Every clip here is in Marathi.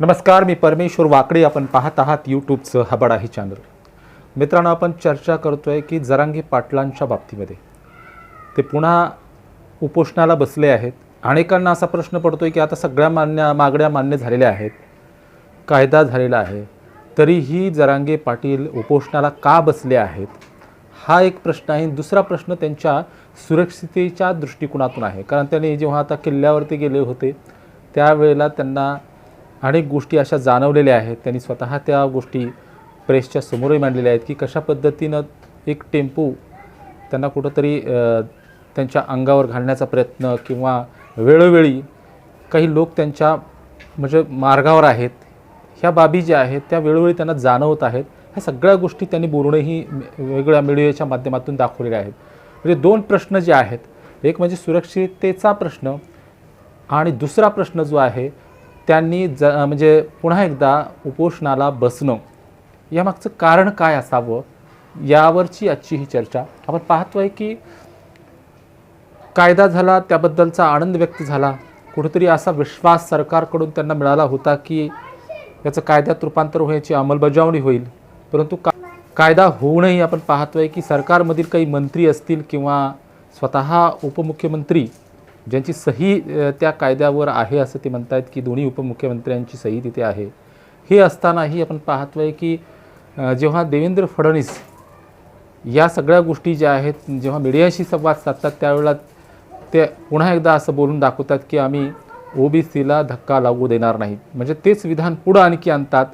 नमस्कार मी परमेश्वर वाकडे. आपण पाहत आहात यूट्यूबचं हबड आहे चॅनल. मित्रांनो आपण चर्चा करतोय की जरांगे पाटलांच्या बाबतीमध्ये. ते पुन्हा उपोषणाला बसले आहेत. अनेकांना असा प्रश्न पडतोय की आता सगळ्या मान्य मागण्या मान्य झालेल्या आहेत. कायदा झालेला आहे. तरीही जरांगे पाटील उपोषणाला का बसले आहेत? हा एक प्रश्न आहे. दुसरा प्रश्न त्यांच्या सुरक्षितेच्या दृष्टिकोनातून आहे. कारण त्यांनी जेव्हा आता किल्ल्यावरती गेले होते त्यावेळेला त्यांना अनेक गोष्टी अशा जाणवलेल्या आहेत. त्यांनी स्वतः त्या गोष्टी प्रेसच्या समोरही मांडलेल्या आहेत की कशा पद्धतीनं एक टेम्पो त्यांना कुठंतरी त्यांच्या अंगावर घालण्याचा प्रयत्न किंवा वेळोवेळी काही लोक त्यांच्या म्हणजे मार्गावर आहेत ह्या बाबी ज्या आहेत त्या वेळोवेळी त्यांना जाणवत आहेत. ह्या सगळ्या गोष्टी त्यांनी बोलणंही वेगवेगळ्या मीडियाच्या माध्यमातून दाखवलेल्या आहेत. म्हणजे दोन प्रश्न जे आहेत एक म्हणजे सुरक्षिततेचा प्रश्न आणि दुसरा प्रश्न जो आहे त्यांनी ज म्हणजे पुन्हा एकदा उपोषणाला बसणं यामागचं कारण काय असावं यावरची आजची ही चर्चा. आपण पाहतोय की कायदा झाला त्याबद्दलचा आनंद व्यक्त झाला. कुठेतरी असा विश्वास सरकारकडून त्यांना मिळाला होता की याचं कायद्यात रूपांतर होण्याची अंमलबजावणी होईल. परंतु का कायदा होऊनही आपण पाहतोय की सरकारमधील काही मंत्री असतील किंवा स्वतः उपमुख्यमंत्री ज्यांची सही त्या कायद्यावर आहे असं ते म्हणत आहेत की दोन्ही उपमुख्यमंत्र्यांची सही तिथे आहे. हे असतानाही आपण पाहतो आहे की जेव्हा देवेंद्र फडणवीस या सगळ्या गोष्टी ज्या आहेत जेव्हा मीडियाशी संवाद साधतात त्यावेळेला ते पुन्हा एकदा असं बोलून दाखवतात की आम्ही ओबीसीला धक्का लागू देणार नाही. म्हणजे तेच विधान पुढं आणखी आणतात.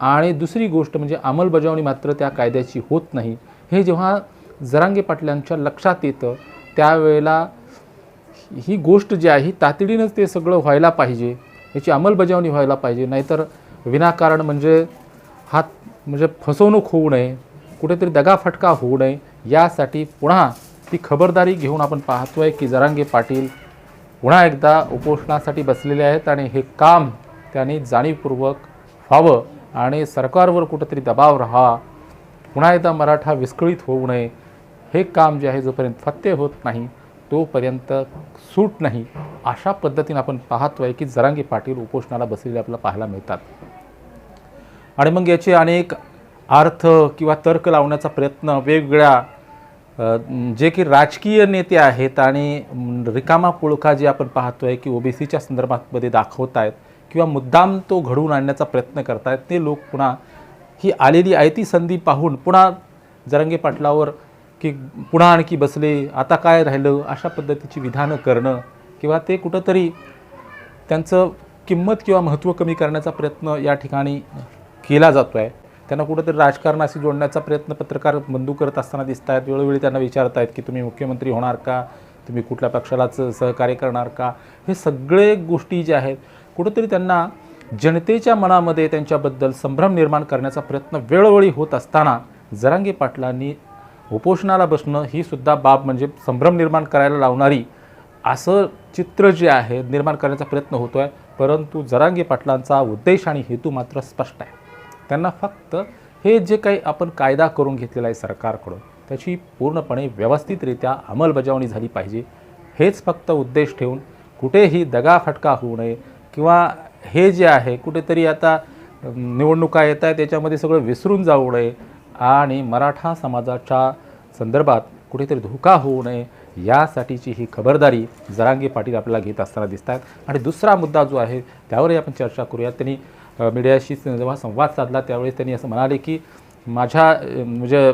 आणि दुसरी गोष्ट म्हणजे अंमलबजावणी मात्र त्या कायद्याची होत नाही. हे जेव्हा जरांगे पाटलांच्या लक्षात येतं त्यावेळेला ही गोष्ट जी आहे ही तातडीनंच ते सगळं व्हायला पाहिजे याची अंमलबजावणी व्हायला पाहिजे नाहीतर विनाकारण म्हणजे हात म्हणजे फसवणूक होऊ नये कुठेतरी दगाफटका होऊ नये यासाठी पुन्हा ती खबरदारी घेऊन आपण पाहतो आहे की जरांगे पाटील पुन्हा एकदा उपोषणासाठी बसलेले आहेत आणि हे काम त्यांनी जाणीवपूर्वक व्हावं आणि सरकारवर कुठंतरी दबाव राहा पुन्हा एकदा मराठा विस्कळीत होऊ नये हे काम जे आहे जोपर्यंत फत्ते होत नाही तोपर्यंत सूट नाही अशा पद्धतीने आपण पाहतो आहे की जरांगी पाटील उपोषणाला बसलेले आपल्याला पाहायला मिळतात. आणि मग याचे अनेक अर्थ किंवा तर्क लावण्याचा प्रयत्न वेगवेगळ्या जे की राजकीय नेते आहेत आणि रिकामा पुळखा जे आपण पाहतोय की ओबीसीच्या संदर्भामध्ये दाखवत आहेत किंवा मुद्दाम तो घडवून आणण्याचा प्रयत्न करतायत ते लोक पुन्हा ही आलेली आयती संधी पाहून पुन्हा जरंगे पाटलावर की पुन्हा आणखी बसले आता काय राहिलं अशा पद्धतीची विधानं करणं किंवा ते कुठंतरी त्यांचं किंमत किंवा महत्त्व कमी करण्याचा प्रयत्न या ठिकाणी केला जातो आहे त्यांना कुठंतरी राजकारणाशी जोडण्याचा प्रयत्न पत्रकार बंधू करत असताना दिसत आहेत वेळोवेळी त्यांना विचारत आहेत की तुम्ही मुख्यमंत्री होणार का तुम्ही कुठल्या पक्षालाच सहकार्य करणार का? हे सगळे गोष्टी ज्या आहेत कुठंतरी त्यांना जनतेच्या मनामध्ये त्यांच्याबद्दल संभ्रम निर्माण करण्याचा प्रयत्न वेळोवेळी होत असताना जरांगे पाटलांनी उपोषणाला बसणं ही सुद्धा बाब म्हणजे संभ्रम निर्माण करायला लावणारी असं चित्र जे आहे निर्माण करण्याचा प्रयत्न होतो आहे परंतु जरांगे पाटलांचा उद्देश आणि हेतू मात्र स्पष्ट आहे. त्यांना फक्त हे जे काही आपण कायदा करून घेतलेला आहे सरकारकडून त्याची पूर्णपणे व्यवस्थितरित्या अंमलबजावणी झाली पाहिजे. हेच फक्त उद्देश ठेवून कुठेही दगाफटका होऊ नये किंवा हे जे आहे कुठेतरी आता निवडणुका येत आहेत त्याच्यामध्ये सगळं विसरून जाऊ नये. आणि मराठा समाजाच्या संदर्भात कुठेतरी धोका होऊ नये यासाठीची ही खबरदारी जरांगे पाटील आपल्याला घेत असताना दिसत आहेत. आणि दुसरा मुद्दा जो आहे त्यावरही आपण चर्चा करूयात. त्यांनी मीडियाशी जेव्हा संवाद साधला त्यावेळेस त्यांनी असं म्हणाले की माझ्या म्हणजे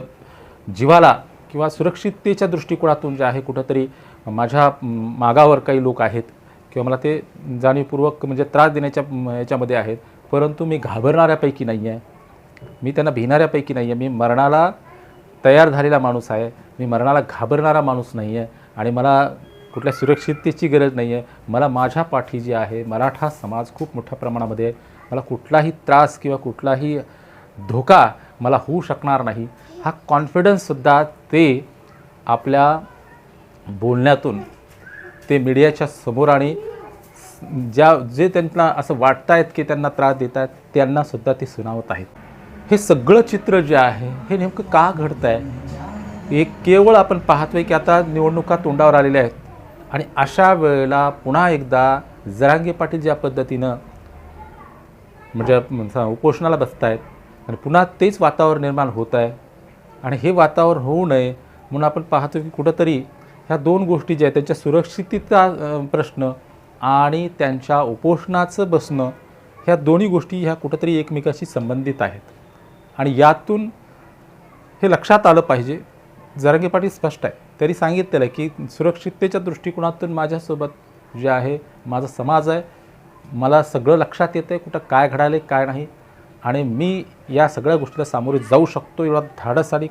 जीवाला किंवा सुरक्षिततेच्या दृष्टिकोनातून जे आहे कुठंतरी माझ्या मागावर काही लोक आहेत किंवा मला ते जाणीवपूर्वक म्हणजे त्रास देण्याच्या याच्यामध्ये आहेत परंतु मी घाबरणाऱ्यापैकी नाही आहे मी त्यांना भिणाऱ्यापैकी नाही आहे मी मरणाला तयार झालेला माणूस आहे. मी मरणाला घाबरणारा माणूस नाही आहे आणि मला कुठल्या सुरक्षिततेची गरज नाही आहे मला माझ्या पाठी जी आहे मराठा समाज खूप मोठ्या प्रमाणामध्ये आहे मला कुठलाही त्रास किंवा कुठलाही धोका मला होऊ शकणार नाही. हा कॉन्फिडन्ससुद्धा ते आपल्या बोलण्यातून ते मीडियाच्या समोर आणि ज्या जे त्यांना असं वाटत आहेत की त्यांना त्रास देत आहेत त्यांनासुद्धा ते सुनावत आहेत. हे सगळं चित्र जे आहे हे नेमकं का घडतं आहे हे केवळ आपण पाहतोय की आता निवडणुका तोंडावर आलेल्या आहेत. आणि अशा वेळेला पुन्हा एकदा जरांगे पाटील ज्या पद्धतीनं म्हणजे उपोषणाला बसत आहेत आणि पुन्हा तेच वातावरण निर्माण होत आहे आणि हे वातावरण होऊ नये म्हणून आपण पाहतो की कुठंतरी ह्या दोन गोष्टी ज्या आहेत त्यांच्या सुरक्षिततेचा प्रश्न आणि त्यांच्या उपोषणाचं बसणं ह्या दोन्ही गोष्टी ह्या कुठंतरी एकमेकाशी संबंधित आहेत. आणि यातून हे लक्षात आलं पाहिजे. जरांगे पाटील स्पष्ट आहे. तरी सांगितलेलं आहे की सुरक्षिततेच्या दृष्टिकोनातून माझ्यासोबत जे आहे माझा समाज आहे मला सगळं लक्षात येतं आहे कुठं काय घडायलं आहे काय नाही. आणि मी या सगळ्या गोष्टीला सामोरे जाऊ शकतो एवढा धाडस आणि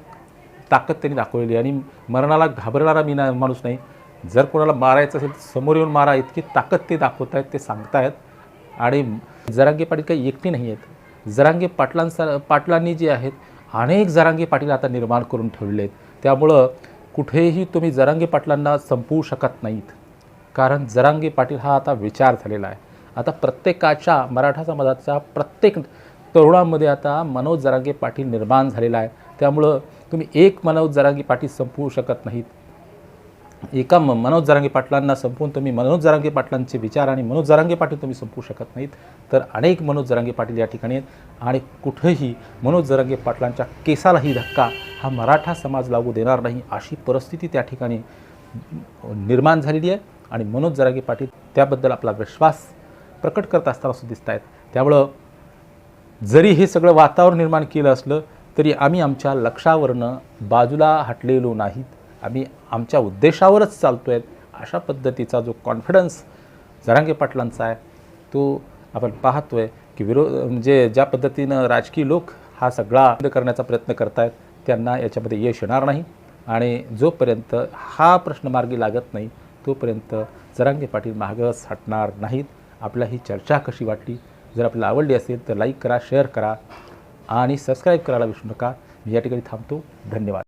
ताकद त्यांनी दाखवलेली आहे. आणि मरणाला घाबरणारा मी ना माणूस नाही. जर कोणाला मारायचं असेल तर समोर येऊन मारा इतकी ताकद ते दाखवत आहेत ते सांगतायत. आणि जरांगे पाटील काही एकटी नाही आहेत. जरांगे पाटलांसा पाटलांनी जे आहेत अनेक जरांगे पाटील आता निर्माण करून ठेवले आहेत त्यामुळं कुठेही तुम्ही जरांगे पाटलांना संपवू शकत नाहीत. कारण जरांगे पाटील हा आता विचार झालेला आहे. आता प्रत्येकाच्या मराठा समाजाच्या प्रत्येक तरुणामध्ये आता मनोज जरांगे पाटील निर्माण झालेला आहे. त्यामुळं तुम्ही एक मनोज जरांगे पाटील संपवू शकत नाहीत. एका म मनोज जरांगे पाटलांना संपवून तुम्ही मनोज जरांगे पाटलांचे विचार आणि मनोज जरांगे पाटील तुम्ही संपवू शकत नाहीत. तर अनेक मनोज जरांगे पाटील या ठिकाणी आहेत आणि कुठंही मनोज जरांगे पाटलांच्या केसालाही धक्का हा मराठा समाज लागू देणार नाही अशी परिस्थिती त्या ठिकाणी निर्माण झालेली आहे. आणि मनोज जरांगे पाटील त्याबद्दल आपला विश्वास प्रकट करत असताना असं दिसत आहेत. त्यामुळं जरी हे सगळं वातावरण निर्माण केलं असलं तरी आम्ही आमच्या लक्षावरनं बाजूला हटलेलो नाहीत. आम्ही आमच्या उद्देशावरच चालतो आहेत अशा पद्धतीचा जो कॉन्फिडन्स जरांगे पाटलांचा आहे तो आपण पाहतो आहे की विरोध म्हणजे ज्या पद्धतीनं राजकीय लोक हा सगळा करण्याचा प्रयत्न करत आहेत त्यांना याच्यामध्ये यश येणार नाही आणि जोपर्यंत हा प्रश्न मार्गी लागत नाही तोपर्यंत जरांगे पाटील मागच हटणार नाहीत. आपल्या ही चर्चा कशी वाटली? जर आपल्याला आवडली असेल तर लाईक करा शेअर करा आणि सबस्क्राईब करायला विसरू नका. मी या ठिकाणी थांबतो. धन्यवाद.